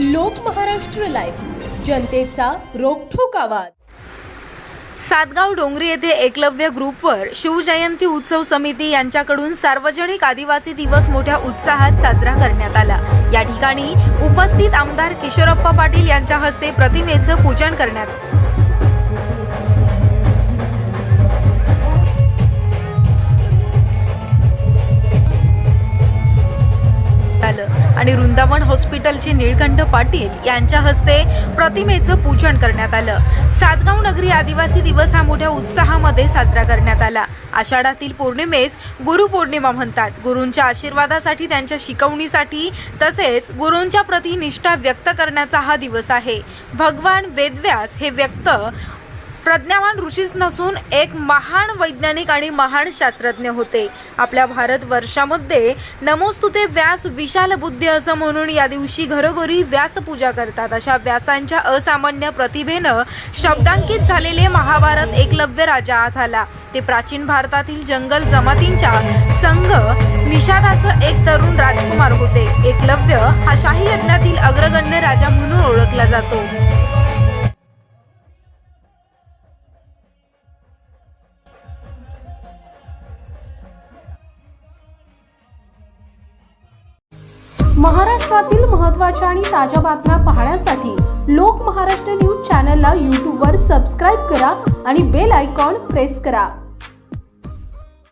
लोक महाराष्ट्र लाईव्ह. जनतेचा रोखोक आवाज. सातगाव डोंगरी येथे एकलव्य ग्रुपवर शिवजयंती उत्सव समिती यांच्याकडून सार्वजनिक आदिवासी दिवस मोठ्या उत्साहात साजरा करण्यात आला. या ठिकाणी उपस्थित आमदार किशोरप्पा पाटील यांच्या हस्ते प्रतिमेचं पूजन करण्यात आणि वृंदावन हॉस्पिटलचे निळकंठ पाटील यांच्या हस्ते प्रतिमेचं पूजन करण्यात आलं. सातगाव नगरी आदिवासी दिवस हा मोठ्या उत्साहामध्ये साजरा करण्यात आला. आषाढातील पौर्णिमेस गुरुपौर्णिमा म्हणतात. गुरूंच्या आशीर्वादासाठी त्यांच्या शिकवणीसाठी तसेच गुरूंच्या प्रति निष्ठा व्यक्त करण्याचा हा दिवस आहे. भगवान वेदव्यास हे व्यक्त प्रज्ञावान ऋषीच नसून एक महान वैज्ञानिक आणि महान शास्त्रज्ञ होते. आपल्या भारत वर्षामध्ये नमोस्तुते व्यास विशाल बुद्धी असं म्हणून या दिवशी घरोघरी व्यासपूजा करतात. अशा व्यासांच्या असामान्य प्रतिभेनं शब्दांकित झालेले महाभारत एकलव्य राजा झाला. ते प्राचीन भारतातील जंगल जमातींच्या संघ निषादाचं एक तरुण राजकुमार होते. एकलव्य हा शाही यज्ञातील अग्रगण्य राजा म्हणून ओळखला जातो. महाराष्ट्रातील महत्त्वाच्या आणि ताज्या बातम्या पाहण्यासाठी लोक महाराष्ट्र न्यूज चॅनलला यूट्यूबवर सबस्क्राईब करा आणि बेल आयकॉन प्रेस करा.